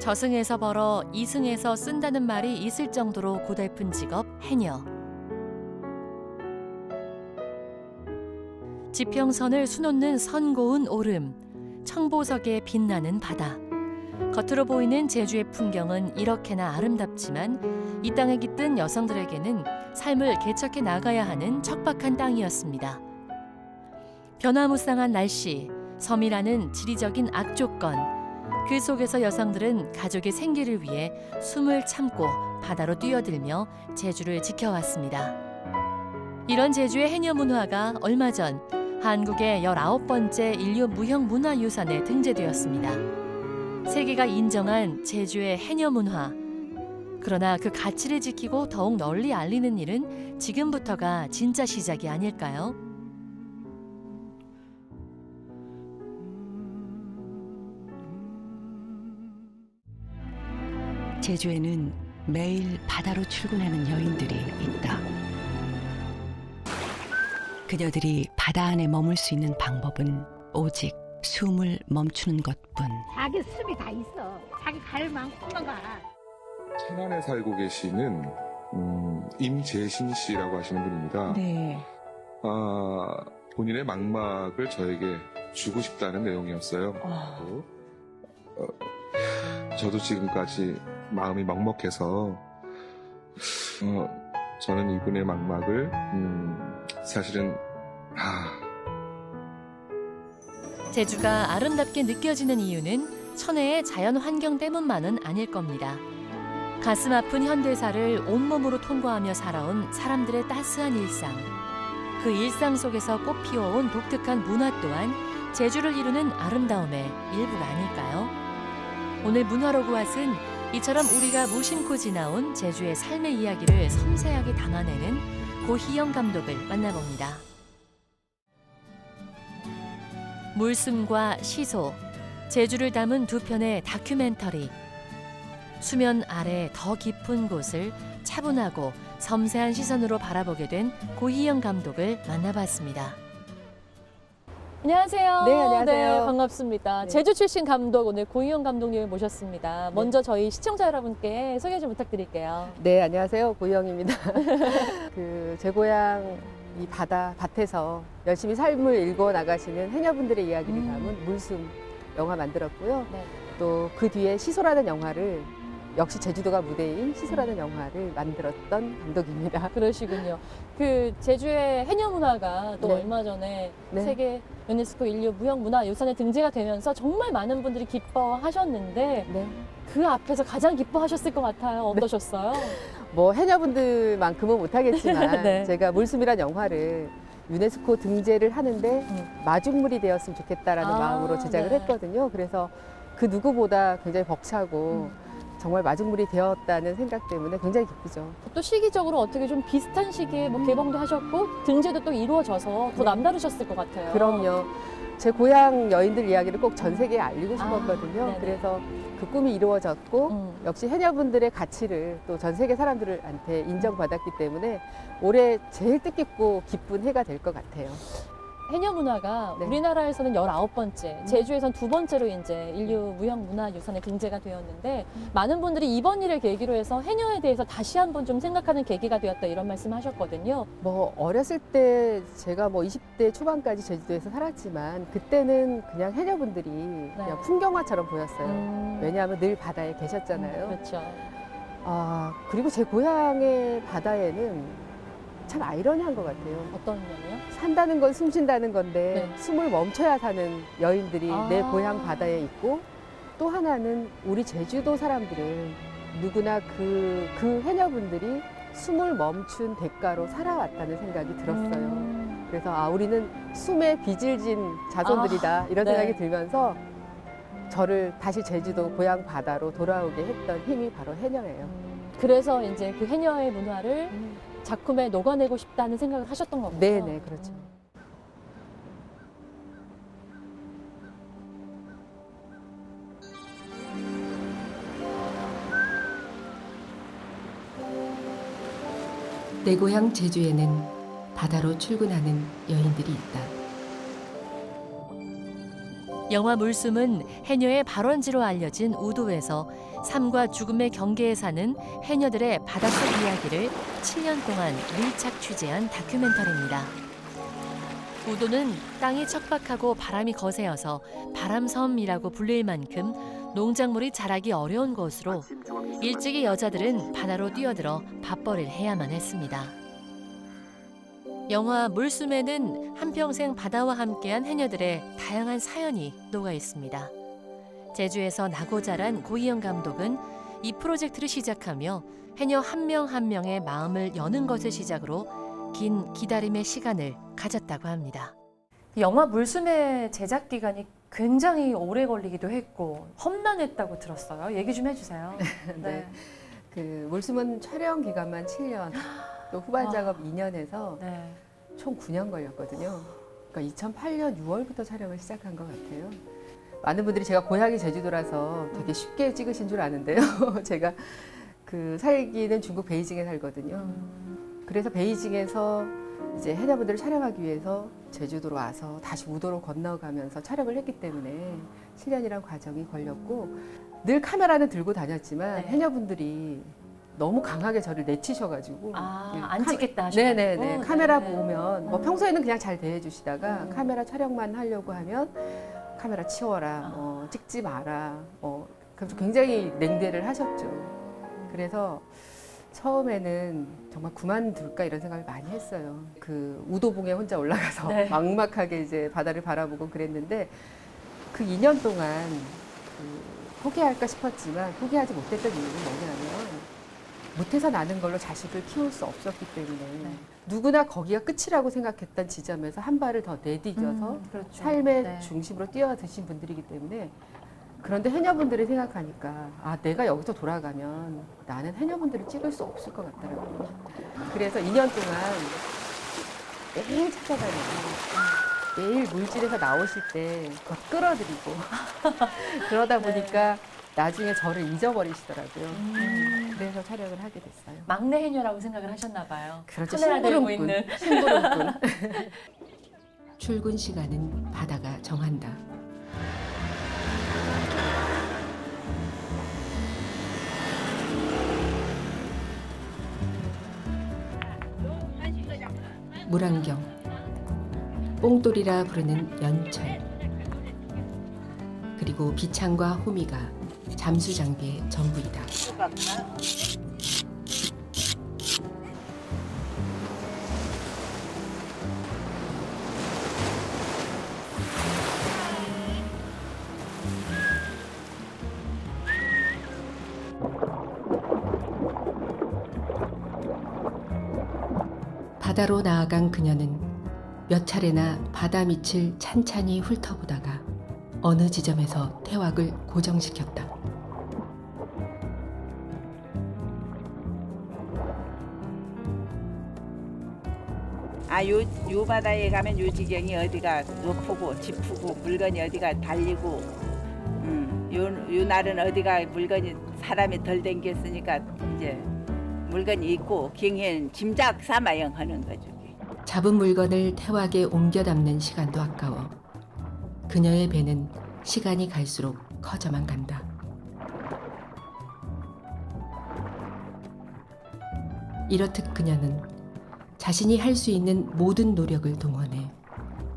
저승에서 벌어 이승에서 쓴다는 말이 있을 정도로 고달픈 직업 해녀. 지평선을 수놓는 선고운 오름, 청보석에 빛나는 바다. 겉으로 보이는 제주의 풍경은 이렇게나 아름답지만 이 땅에 깃든 여성들에게는 삶을 개척해 나가야 하는 척박한 땅이었습니다. 변화무쌍한 날씨, 섬이라는 지리적인 악조건, 그 속에서 여성들은 가족의 생계를 위해 숨을 참고 바다로 뛰어들며 제주를 지켜왔습니다. 이런 제주의 해녀 문화가 얼마 전 한국의 19번째 인류 무형 문화유산에 등재되었습니다. 세계가 인정한 제주의 해녀 문화. 그러나 그 가치를 지키고 더욱 널리 알리는 일은 지금부터가 진짜 시작이 아닐까요? 제주에는 매일 바다로 출근하는 여인들이 있다. 그녀들이 바다 안에 머물 수 있는 방법은 오직 숨을 멈추는 것뿐. 자기 습이 다 있어. 자기 갈 만큼만 가. 천안에 살고 계시는 음, 임재신 씨라고 하시는 분입니다. 네. 아, 본인의 망막을 저에게 주고 싶다는 내용이었어요. 또, 어, 저도 지금까지 마음이 먹먹해서 어, 저는 이분의 망막을 음, 사실은 아, 제주가 아름답게 느껴지는 이유는 천혜의 자연 환경 때문만은 아닐 겁니다. 가슴 아픈 현대사를 온몸으로 통과하며 살아온 사람들의 따스한 일상. 그 일상 속에서 꽃피워온 독특한 문화 또한 제주를 이루는 아름다움의 일부가 아닐까요? 오늘 문화로 구앗은 이처럼 우리가 무심코 지나온 제주의 삶의 이야기를 섬세하게 담아내는 고희영 감독을 만나봅니다. 물숨과 시소, 제주를 담은 두 편의 다큐멘터리. 수면 아래 더 깊은 곳을 차분하고 섬세한 시선으로 바라보게 된 고희영 감독을 만나봤습니다. 안녕하세요. 네, 안녕하세요. 반갑습니다. 네. 제주 출신 감독 오늘 고희영 감독님을 모셨습니다. 먼저 저희 시청자 여러분께 소개 좀 부탁드릴게요. 네, 안녕하세요. 고희영입니다. 그, 제 고향 이 바다, 밭에서 열심히 삶을 읽어 나가시는 해녀분들의 이야기를 음. 담은 물숨 영화 만들었고요. 네. 또그 뒤에 시소라는 영화를 역시 제주도가 무대인 시소라는 영화를 만들었던 감독입니다. 그러시군요. 그 제주의 해녀 문화가 또 네. 얼마 전에 네. 세계 유네스코 인류 무형문화 유산에 등재가 되면서 정말 많은 분들이 기뻐하셨는데 네. 그 앞에서 가장 기뻐하셨을 것 같아요. 어떠셨어요? 뭐 해녀분들만큼은 못하겠지만 네. 제가 물숨이란 영화를 유네스코 등재를 하는데 음. 마중물이 되었으면 좋겠다라는 아, 마음으로 제작을 네. 했거든요. 그래서 그 누구보다 굉장히 벅차고 음. 정말 마중물이 되었다는 생각 때문에 굉장히 기쁘죠. 또 시기적으로 어떻게 좀 비슷한 시기에 뭐 개봉도 하셨고 등재도 또 이루어져서 더 네. 남다르셨을 것 같아요. 그럼요. 제 고향 여인들 이야기를 꼭 전 세계에 알리고 아, 싶었거든요. 네네. 그래서 그 꿈이 이루어졌고 음. 역시 해녀분들의 가치를 또 전 세계 사람들한테 인정받았기 때문에 올해 제일 뜻깊고 기쁜 해가 될 것 같아요. 해녀 문화가 네. 우리나라에서는 19번째, 음. 제주에선 두 번째로 이제 인류 무형 문화 유산에 등재가 되었는데 많은 분들이 이번 일을 계기로 해서 해녀에 대해서 다시 한번 좀 생각하는 계기가 되었다 이런 말씀 하셨거든요. 뭐 어렸을 때 제가 뭐 20대 초반까지 제주도에서 살았지만 그때는 그냥 해녀분들이 그냥 풍경화처럼 보였어요. 음. 왜냐하면 늘 바다에 계셨잖아요. 그렇죠. 아 그리고 제 고향의 바다에는 참 아이러니한 것 같아요. 어떤 면이요? 산다는 건 숨쉰다는 건데 네. 숨을 멈춰야 사는 여인들이 아. 내 고향 바다에 있고 또 하나는 우리 제주도 사람들은 누구나 그, 그 해녀분들이 숨을 멈춘 대가로 살아왔다는 생각이 들었어요. 음. 그래서 아 우리는 숨에 빚을 진 자손들이다 이런 네. 생각이 들면서 저를 다시 제주도 고향 바다로 돌아오게 했던 힘이 바로 해녀예요. 음. 그래서 이제 그 해녀의 문화를 작품에 녹아내고 싶다는 생각을 하셨던 거군요. 네 네, 그렇죠. 음. 내 고향 제주에는 바다로 출근하는 여인들이 있다. 영화 물숨은 해녀의 발원지로 알려진 우도에서 삶과 죽음의 경계에 사는 해녀들의 바닷속 이야기를 7년 동안 밀착 취재한 다큐멘터리입니다. 우도는 땅이 척박하고 바람이 거세어서 바람섬이라고 불릴 만큼 농작물이 자라기 어려운 곳으로 일찍이 여자들은 바다로 뛰어들어 밥벌이를 해야만 했습니다. 영화 물숨에는 한평생 바다와 함께한 해녀들의 다양한 사연이 녹아 있습니다. 제주에서 나고 자란 고희영 감독은 이 프로젝트를 시작하며 해녀 한 명 한 명의 마음을 여는 것을 시작으로 긴 기다림의 시간을 가졌다고 합니다. 영화 물숨의 제작 기간이 굉장히 오래 걸리기도 했고 험난했다고 들었어요. 얘기 좀 해주세요. 네. 그 물숨은 촬영 기간만 7년, 또 후반 와. 작업 2년에서 네. 총 9년 걸렸거든요. 그러니까 2008년 6월부터 촬영을 시작한 것 같아요. 많은 분들이 제가 고향이 제주도라서 되게 쉽게 찍으신 줄 아는데요. 제가 그 살기는 중국 베이징에 살거든요. 음. 그래서 베이징에서 이제 해녀분들을 촬영하기 위해서 제주도로 와서 다시 우도로 건너가면서 촬영을 했기 때문에 7년이란 과정이 걸렸고 늘 카메라는 들고 다녔지만 네. 해녀분들이 너무 강하게 저를 내치셔가지고 아, 그안 카- 찍겠다 하셔가지고. 네네 네 카메라 네. 보면 뭐 음. 평소에는 그냥 잘 대해주시다가 음. 카메라 촬영만 하려고 하면 카메라 치워라 아. 어, 찍지 마라 어, 그래서 굉장히 냉대를 하셨죠 그래서 처음에는 정말 그만둘까 이런 생각을 많이 했어요 그 우도봉에 혼자 올라가서 네. 막막하게 이제 바다를 바라보고 그랬는데 그 2년 동안 그 포기할까 싶었지만 포기하지 못했던 이유는 뭐냐면 못해서 나는 걸로 자식을 키울 수 없었기 때문에 네. 누구나 거기가 끝이라고 생각했던 지점에서 한 발을 더 내디뎌서 음, 그렇죠. 삶의 네. 중심으로 뛰어드신 분들이기 때문에 그런데 해녀분들이 생각하니까 아 내가 여기서 돌아가면 나는 해녀분들을 찍을 수 없을 것 같더라고요. 그래서 2년 동안 매일 찾아다니고 매일 물질에서 나오실 때 더 끌어들이고 그러다 보니까 나중에 저를 잊어버리시더라고요. 음. 그래서 촬영을 하게 됐어요. 막내 해녀라고 생각을 하셨나 봐요. 그렇죠. 카메라 들고 심부름꾼. 있는. 심부름꾼. 출근 시간은 바다가 정한다. 물안경, 뽕돌이라 부르는 연철, 그리고 비창과 호미가 잠수 장비의 전부이다. 바다로 나아간 그녀는 몇 차례나 바다 밑을 찬찬히 훑어보다가 어느 지점에서 태왁을 고정시켰다. 아, 요, 요 바다에 가면 요 지경이 어디가 높고 짚고 물건이 어디가 달리고, 음, 요, 요 날은 어디가 물건이 사람이 덜 댕겼으니까 이제 물건이 있고 경해는 짐작 삼아영 하는 거죠. 잡은 물건을 태왁에 옮겨 담는 시간도 아까워. 그녀의 배는 시간이 갈수록 커져만 간다. 이렇듯 그녀는 자신이 할 수 있는 모든 노력을 동원해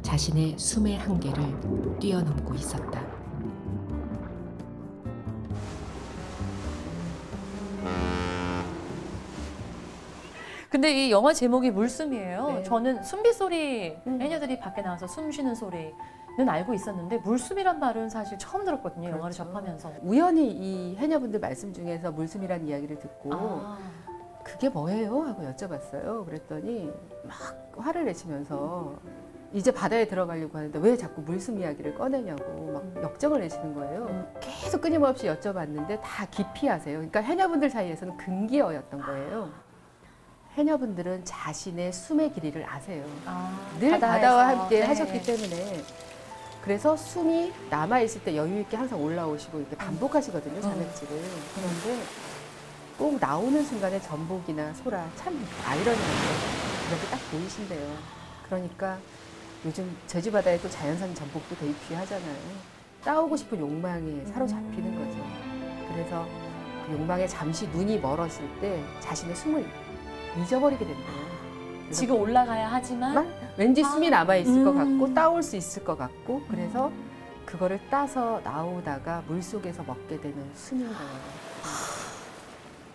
자신의 숨의 한계를 뛰어넘고 있었다. 근데 이 영화 제목이 물숨이에요. 네. 저는 숨비 소리, 음. 해녀들이 밖에 나와서 숨 쉬는 소리는 알고 있었는데 물숨이란 말은 사실 처음 들었거든요. 영화를 그렇죠. 접하면서. 우연히 이 해녀분들 말씀 중에서 물숨이라는 이야기를 듣고 아, 그게 뭐예요? 하고 여쭤봤어요. 그랬더니 막 화를 내시면서 이제 바다에 들어가려고 하는데 왜 자꾸 물숨 이야기를 꺼내냐고 막 역정을 내시는 거예요. 계속 끊임없이 여쭤봤는데 다 기피하세요. 그러니까 해녀분들 사이에서는 금기어였던 거예요. 해녀분들은 자신의 숨의 길이를 아세요. 아, 늘. 바다와 함께 네. 하셨기 때문에 그래서 숨이 남아 있을 때 여유 있게 항상 올라오시고 이렇게 반복하시거든요 자맥질을 그런데 꼭 나오는 순간에 전복이나 소라 참 아이러니한데 그렇게 딱 보이신대요. 그러니까 요즘 제주 바다에 또 자연산 전복도 되게 귀하잖아요. 싸우고 싶은 욕망에 사로잡히는 거죠. 그래서 그 욕망에 잠시 눈이 멀었을 때 자신의 숨을 잊어버리게 된대요. 지금 올라가야 하지만 만- 왠지 숨이 남아 있을 것 음. 같고 따올 수 있을 것 같고 그래서 그거를 따서 나오다가 물 속에서 먹게 되는 숨인 거예요.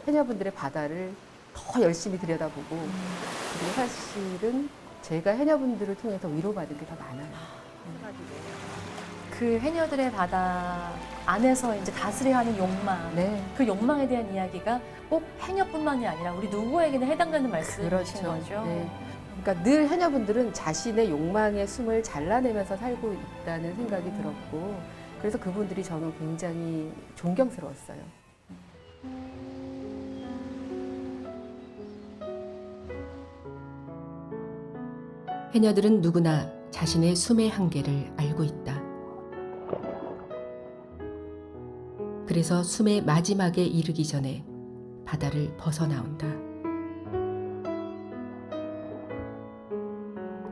해녀분들의 바다를 더 열심히 들여다보고 그리고 사실은 제가 해녀분들을 통해서 위로받은 게 더 많아요. 그 해녀들의 바다 안에서 이제 다스려야 하는 욕망, 네. 그 욕망에 대한 이야기가 꼭 해녀뿐만이 아니라 우리 누구에게나 해당되는 말씀이신 그렇죠. 거죠. 네. 그러니까 늘 해녀분들은 자신의 욕망의 숨을 잘라내면서 살고 있다는 생각이 들었고 그래서 그분들이 저는 굉장히 존경스러웠어요. 해녀들은 누구나 자신의 숨의 한계를 알고 있다. 그래서 숨의 마지막에 이르기 전에 바다를 벗어나온다.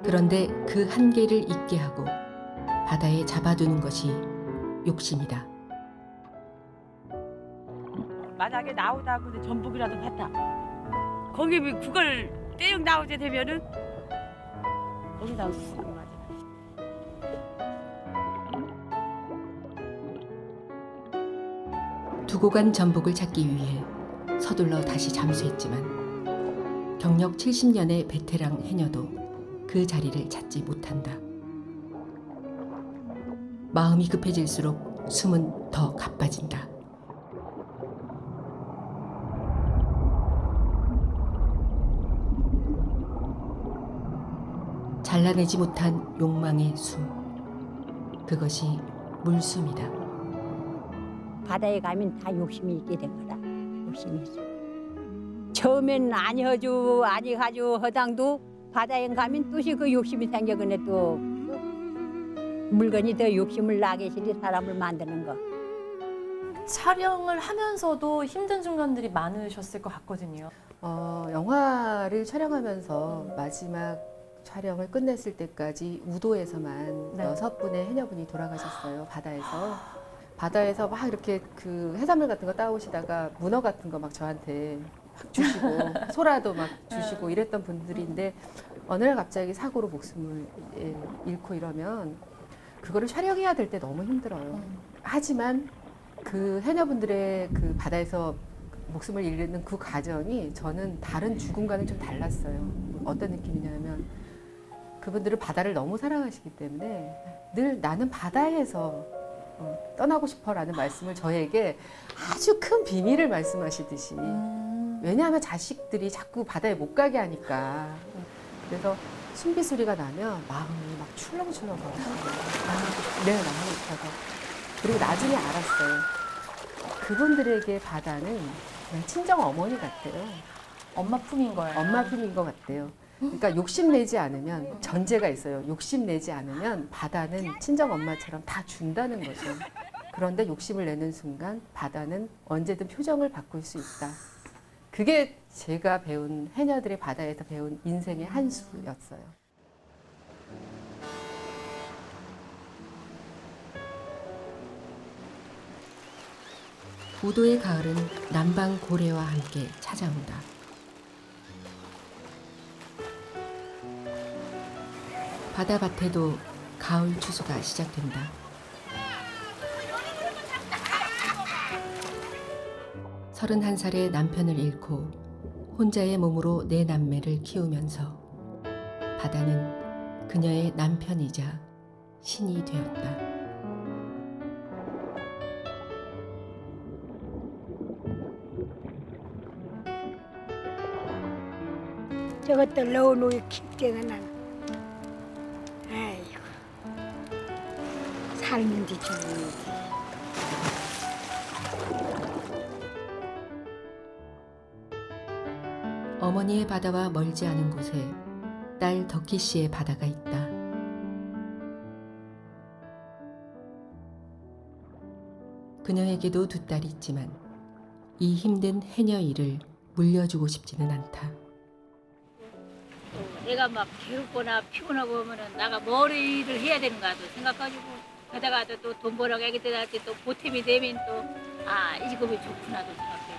그런데 그 한계를 잊게 하고 바다에 잡아두는 것이 욕심이다. 만약에 나오다고 전복이라도 봤다. 거기 뭐 그걸 떼역 나오게 되면은 수 있는 거지. 두고 간 전복을 찾기 위해 서둘러 다시 잠수했지만 경력 70년의 베테랑 해녀도 그 자리를 찾지 못한다. 마음이 급해질수록 숨은 더 가빠진다. 잘라내지 못한 욕망의 숨. 그것이 물숨이다. 바다에 가면 다 욕심이 있게 된 거다. 욕심이 있어. 처음엔 아니 허주 아니 가주 허당도 바다에 가면 또시 그 욕심이 생겨 그네 또 물건이 더 욕심을 나게 시리 사람을 만드는 거. 촬영을 하면서도 힘든 순간들이 많으셨을 것 같거든요. 어, 영화를 촬영하면서 마지막 촬영을 끝냈을 때까지 우도에서만 네. 여섯 분의 해녀분이 돌아가셨어요 바다에서 바다에서 막 이렇게 그 해산물 같은 거 따오시다가 문어 같은 거 막 저한테 막 주시고 소라도 막 주시고 이랬던 분들인데 어느 날 갑자기 사고로 목숨을 예, 잃고 이러면 그거를 촬영해야 될 때 너무 힘들어요. 하지만 그 해녀분들의 그 바다에서 목숨을 잃는 그 과정이 저는 다른 죽음과는 좀 달랐어요. 어떤 느낌이냐면 그분들은 바다를 너무 사랑하시기 때문에 늘 나는 바다에서 어, 떠나고 싶어라는 말씀을 저에게 아주 큰 비밀을 말씀하시듯이 음. 왜냐하면 자식들이 자꾸 바다에 못 가게 하니까 그래서 숨비 소리가 나면 마음이 막 출렁출렁 거려요. 아, 네, 너무 싶어서 그리고 나중에 알았어요. 그분들에게 바다는 그냥 친정 어머니 같아요. 엄마 품인 거예요. 엄마 품인 것 같아요. 그러니까 욕심내지 않으면 전제가 있어요. 욕심내지 않으면 바다는 친정 엄마처럼 다 준다는 거죠. 그런데 욕심을 내는 순간 바다는 언제든 표정을 바꿀 수 있다. 그게 제가 배운 해녀들의 바다에서 배운 인생의 한 수였어요. 우도의 가을은 남방 고래와 함께 찾아온다. 바다밭에도 가을 추수가 시작된다. 서른한 살의 남편을 잃고 혼자의 몸으로 내 남매를 키우면서 바다는 그녀의 남편이자 신이 되었다. 저것들 넣어놓이 깊게가 난. 살는지 죽는지. 어머니의 바다와 멀지 않은 곳에 딸 덕희 씨의 바다가 있다. 그녀에게도 두 딸이 있지만 이 힘든 해녀 일을 물려주고 싶지는 않다. 내가 막 괴롭거나 피곤하고 하면은 내가 머리를 해야 되는 거야. 또 생각가지고 그러다가 또 돈 벌어 애기들한테 또 보탬이 되면 또 아 이 직업이 좋구나 또 생각해.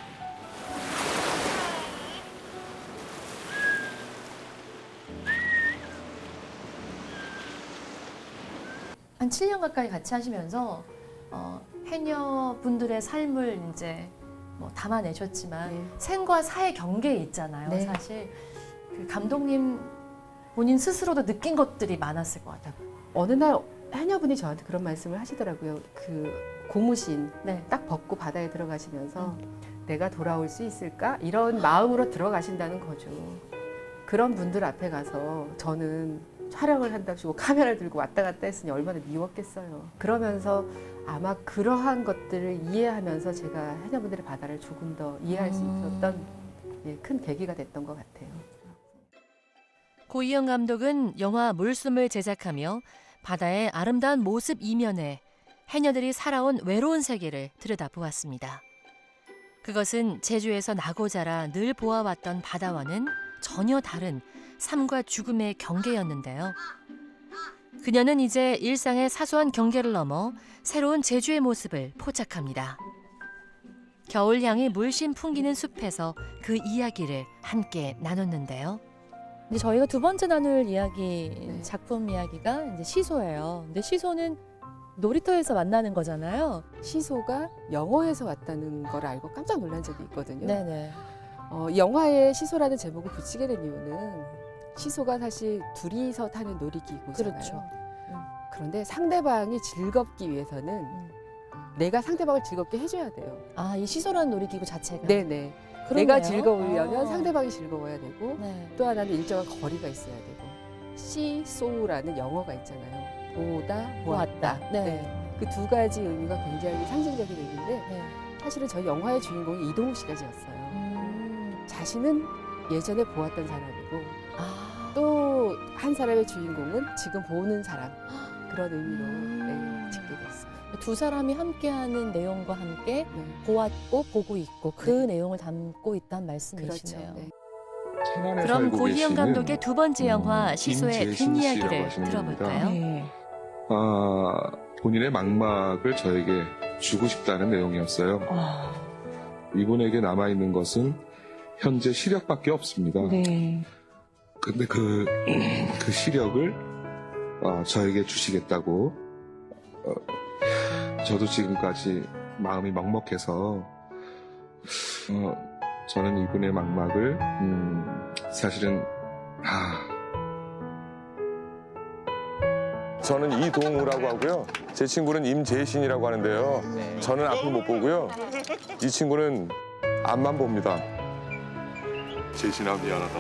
한 7년 가까이 같이 하시면서 어, 해녀 분들의 삶을 이제 뭐 담아내셨지만 네. 생과 사의 경계에 있잖아요. 네. 사실 그 감독님 본인 스스로도 느낀 것들이 많았을 것 같아요. 어느 날 해녀분이 저한테 그런 말씀을 하시더라고요. 그 고무신 네. 딱 벗고 바다에 들어가시면서 내가 돌아올 수 있을까? 이런 마음으로 들어가신다는 거죠. 그런 분들 앞에 가서 저는 촬영을 한답시고 카메라를 들고 왔다 갔다 했으니 얼마나 미웠겠어요. 그러면서 아마 그러한 것들을 이해하면서 제가 해녀분들의 바다를 조금 더 이해할 수 음. 있었던 예, 큰 계기가 됐던 것 같아요. 고이영 감독은 영화 물숨을 제작하며 바다의 아름다운 모습 이면에 해녀들이 살아온 외로운 세계를 들여다보았습니다. 그것은 제주에서 나고 자라 늘 보아왔던 바다와는 전혀 다른 삶과 죽음의 경계였는데요. 그녀는 이제 일상의 사소한 경계를 넘어 새로운 제주의 모습을 포착합니다. 겨울향이 물씬 풍기는 숲에서 그 이야기를 함께 나눴는데요. 이제 저희가 두 번째 나눌 이야기 네. 작품 이야기가 이제 시소예요. 근데 시소는 놀이터에서 만나는 거잖아요. 시소가 영어에서 왔다는 걸 알고 깜짝 놀란 적이 있거든요. 네네. 어, 이 영화에 시소라는 제목을 붙이게 된 이유는 시소가 사실 둘이서 타는 놀이기구잖아요. 그렇죠. 그런데 상대방이 즐겁기 위해서는 내가 상대방을 즐겁게 해줘야 돼요. 아, 이 시소라는 놀이기구 자체가. 네네. 내가 즐거우려면 아. 상대방이 즐거워야 되고 네. 또 하나는 일정한 거리가 있어야 되고 시소라는 영어가 있잖아요. 보다 보았다. 네. 그 두 가지 의미가 굉장히 상징적인 의미인데 네. 사실은 저희 영화의 주인공이 이동욱 씨가 지었어요. 음. 자신은 예전에 보았던 사람이고 아. 또한 사람의 주인공은 지금 보는 사람 그런 의미로 음. 네, 짓게 됐어요. 두 사람이 함께하는 내용과 함께 네. 보았고 보고 있고 그 네. 내용을 담고 있다는 그렇죠. 말씀이시네요. 네. 천안에 그럼 고희영 감독의 두 번째 영화 음, 시소의 뒷이야기를 들어볼까요? 분입니다. 아, 본인의 막막을 저에게 주고 싶다는 내용이었어요. 이분에게 남아있는 것은 현재 시력밖에 없습니다. 근데 그, 그 시력을 어, 저에게 주시겠다고 어, 저도 지금까지 마음이 먹먹해서 어, 저는 이분의 막막을 음, 사실은 아, 저는 이동우라고 하고요. 제 친구는 임재신이라고 하는데요. 저는 앞을 못 보고요. 이 친구는 앞만 봅니다. 재신아 미안하다.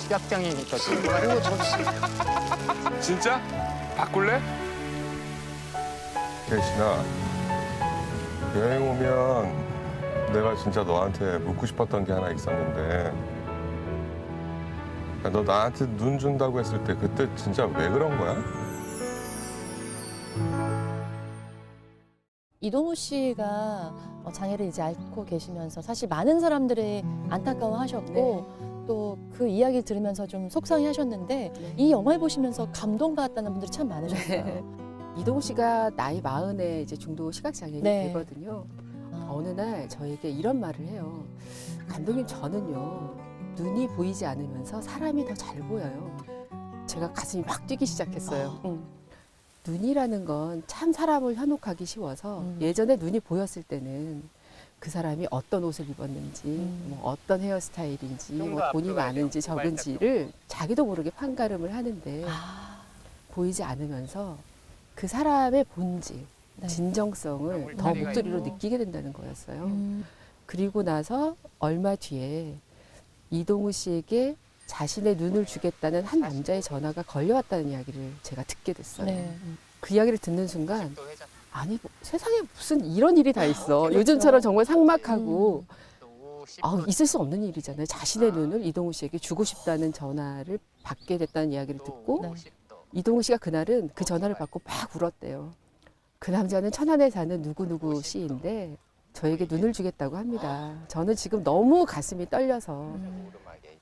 시각장애니까 그리고 저 진짜? 바꿀래? 재신아, 여행 오면 내가 진짜 너한테 묻고 싶었던 게 하나 있었는데 야, 너 나한테 눈 준다고 했을 때 그때 진짜 왜 그런 거야? 이동우 씨가 어, 장애를 이제 앓고 계시면서 사실 많은 사람들이 안타까워하셨고 또그 이야기를 들으면서 좀 속상해하셨는데 네. 이 영화를 보시면서 감동받았다는 분들이 참 많으셨어요. 네. 이동욱 씨가 나이 마흔에 이제 중도 시각장애인이 네. 되거든요. 아, 어느 날 저에게 이런 말을 해요. 감독님 저는요 눈이 보이지 않으면서 사람이 더 잘 보여요. 제가 가슴이 막 뛰기 시작했어요. 응. 눈이라는 건 참 사람을 현혹하기 쉬워서 음. 예전에 눈이 보였을 때는 그 사람이 어떤 옷을 입었는지, 음. 뭐 어떤 헤어스타일인지, 뭐 돈이 많은지. 적은지를 자기도 모르게 판가름을 하는데 아, 보이지 않으면서 그 사람의 본질, 네. 진정성을 더 울타리가 목소리로 있고. 느끼게 된다는 거였어요. 음, 그리고 나서 얼마 뒤에 이동우 씨에게 자신의 눈을 주겠다는 한 남자의 전화가 걸려왔다는 이야기를 제가 듣게 됐어요. 네. 그 이야기를 듣는 순간 아니 뭐, 세상에 무슨 이런 일이 다 있어. 그렇죠. 요즘처럼 정말 삭막하고 또 아, 있을 수 없는 일이잖아요. 자신의 눈을 이동우 씨에게 주고 싶다는 전화를 받게 됐다는 이야기를 듣고 네. 이동우 씨가 그날은 그 전화를 받고 막 울었대요. 그 남자는 천안에 사는 누구누구 씨인데 저에게 눈을 주겠다고 합니다. 저는 지금 너무 가슴이 떨려서 음,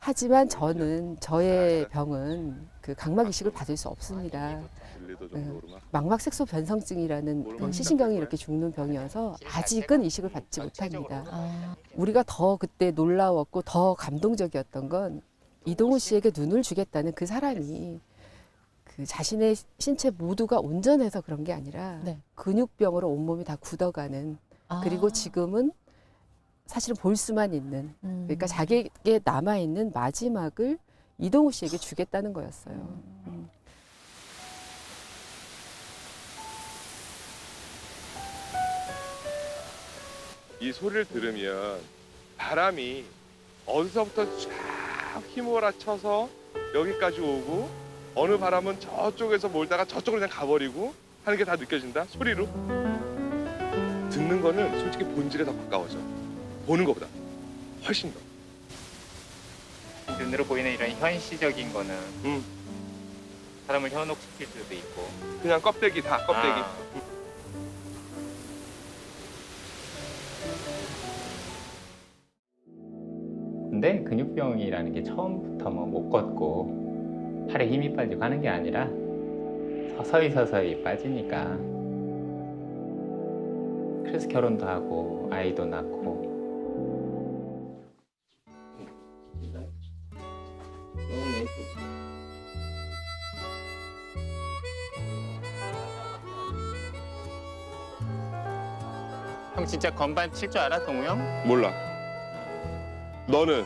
하지만 저는 저의 병은 그 각막 이식을 받을 수 없습니다. 1, 2도 네. 정도로만. 망막 색소 변성증이라는 그 시신경이 이렇게 죽는 병이어서 아직은 이식을 받지 못합니다. 아, 우리가 더 그때 놀라웠고 더 감동적이었던 건 이동우 씨에게 눈을 주겠다는 그 사람이 그 자신의 신체 모두가 온전해서 그런 게 아니라 네. 근육병으로 온몸이 다 굳어가는 아. 그리고 지금은 사실은 볼 수만 있는 음. 그러니까 자기에게 남아 있는 마지막을 이동우 씨에게 주겠다는 거였어요. 음. 이 소리를 들으면 바람이 어디서부터 쫙 휘몰아쳐서 여기까지 오고 어느 바람은 저쪽에서 몰다가 저쪽으로 그냥 가버리고 하는 게 다 느껴진다? 소리로? 듣는 거는 솔직히 본질에 더 가까워져. 보는 것보다 훨씬 더. 눈으로 보이는 이런 현시적인 거는 음. 사람을 현혹시킬 수도 있고. 그냥 껍데기 다 껍데기. 아. 근데 근육병이라는 게 처음부터 뭐 못 걷고 팔에 힘이 빠지고 하는 게 아니라 서서히 서서히 빠지니까 그래서 결혼도 하고 아이도 낳고 형 진짜 건반 칠 줄 알아 동우 형? 몰라 너는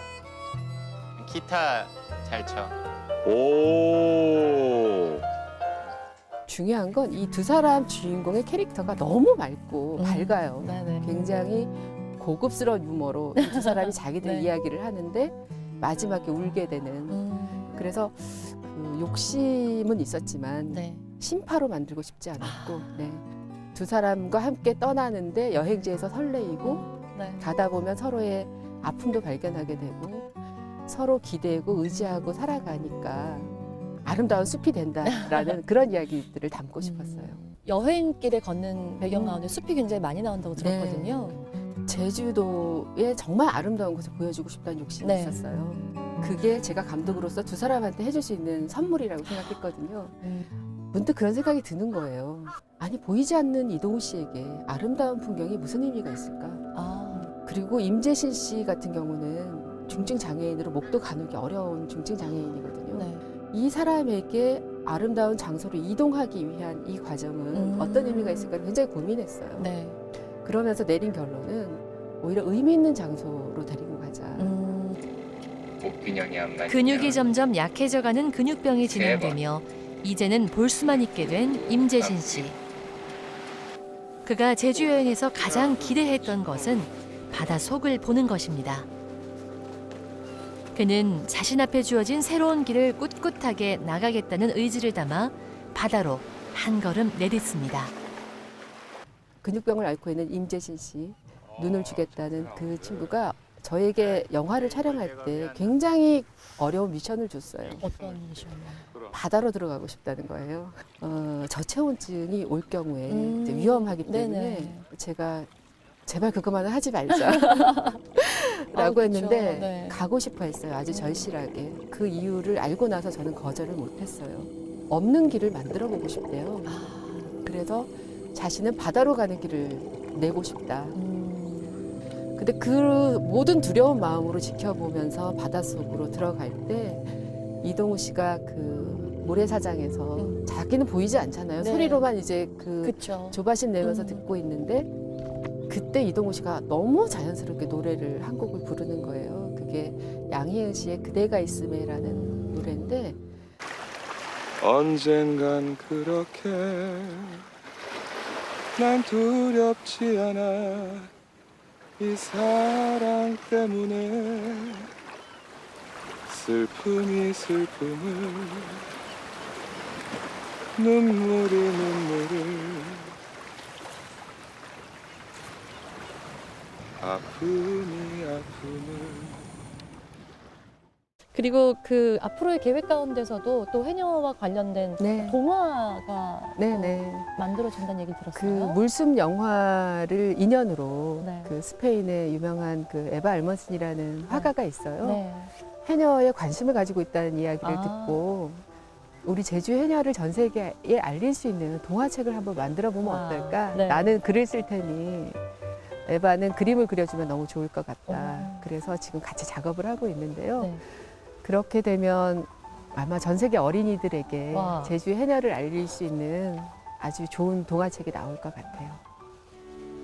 기타 잘 쳐. 오 중요한 건 이 두 사람 주인공의 캐릭터가 너무 맑고 음. 밝아요. 네네. 굉장히 고급스러운 유머로 이 두 사람이 자기들 네. 이야기를 하는데 마지막에 울게 되는 음. 그래서 그 욕심은 있었지만 네. 심파로 만들고 싶지 않았고 네. 두 사람과 함께 떠나는데 여행지에서 설레이고 네. 가다 보면 서로의 아픔도 발견하게 되고 서로 기대고 의지하고 살아가니까 아름다운 숲이 된다라는 그런 이야기들을 담고 싶었어요. 음, 여행길에 걷는 배경 가운데 숲이 굉장히 많이 나온다고 네. 들었거든요. 제주도의 정말 아름다운 곳을 보여주고 싶다는 욕심이 네. 있었어요. 그게 제가 감독으로서 두 사람한테 해줄 수 있는 선물이라고 생각했거든요. 음. 문득 그런 생각이 드는 거예요. 아니 보이지 않는 이동우 씨에게 아름다운 풍경이 무슨 의미가 있을까? 아, 그리고 임재신 씨 같은 경우는 중증 장애인으로 목도 가누기 어려운 중증 장애인이거든요. 네. 이 사람에게 아름다운 장소로 이동하기 위한 이 과정은 음. 어떤 의미가 있을까 굉장히 고민했어요. 네. 그러면서 내린 결론은 오히려 의미 있는 장소로 데리고 가자. 음. 목 균형이 안 맞으면 근육이 점점 약해져가는 근육병이 진행되며 이제는 볼 수만 있게 된 임재신 씨. 그가 제주 여행에서 가장 기대했던 것은 바다 속을 보는 것입니다. 그는 자신 앞에 주어진 새로운 길을 꿋꿋하게 나가겠다는 의지를 담아 바다로 한 걸음 내딛습니다. 근육병을 앓고 있는 임재신 씨 눈을 주겠다는 그 친구가 저에게 영화를 촬영할 때 굉장히 어려운 미션을 줬어요. 어떤 이슈였나요? 바다로 들어가고 싶다는 거예요. 어, 저체온증이 올 경우에 음. 이제 위험하기 때문에 네네. 제가 제발 그것만은 하지 말자. 아, 라고 그쵸. 했는데 네. 가고 싶어 했어요. 아주 절실하게. 그 이유를 알고 나서 저는 거절을 못 했어요. 없는 길을 만들어 보고 싶대요. 아, 그래서 자신은 바다로 가는 길을 내고 싶다. 음. 근데 그 모든 두려운 마음으로 지켜보면서 바닷속으로 들어갈 때 이동우 씨가 그 모래사장에서 음. 자기는 보이지 않잖아요. 네. 소리로만 이제 그 그쵸. 조바심 내면서 음. 듣고 있는데 그때 이동우 씨가 너무 자연스럽게 노래를 한 곡을 부르는 거예요. 그게 양희은 씨의 그대가 있음에라는 노래인데 언젠간 그렇게 난 두렵지 않아 이 사랑 때문에 슬픔이 슬픔을 눈물이 눈물을 아픔이 아픔을 그리고 그 앞으로의 계획 가운데서도 또 해녀와 관련된 네. 동화가 네네. 만들어진다는 얘기 그 들었어요. 물숲 영화를 인연으로 네. 그 스페인의 유명한 그 에바 알몬슨이라는 화가가 있어요. 네. 해녀에 관심을 가지고 있다는 이야기를 아. 듣고 우리 제주 해녀를 전 세계에 알릴 수 있는 동화책을 한번 만들어 보면 와, 어떨까? 네. 나는 글을 쓸 테니 에바는 그림을 그려주면 너무 좋을 것 같다. 어. 그래서 지금 같이 작업을 하고 있는데요. 네. 그렇게 되면 아마 전 세계 어린이들에게 와. 제주 해녀를 알릴 수 있는 아주 좋은 동화책이 나올 것 같아요.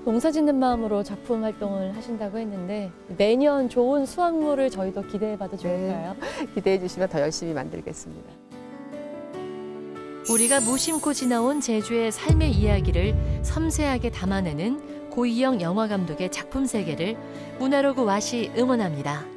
농사 짓는 마음으로 작품 활동을 하신다고 했는데 내년 좋은 수확물을 저희도 기대해 봐도 좋을까요? 기대해 주시면 더 열심히 만들겠습니다. 우리가 무심코 지나온 제주의 삶의 이야기를 섬세하게 담아내는 고이영 영화 감독의 작품 세계를 문화로그 와시 응원합니다.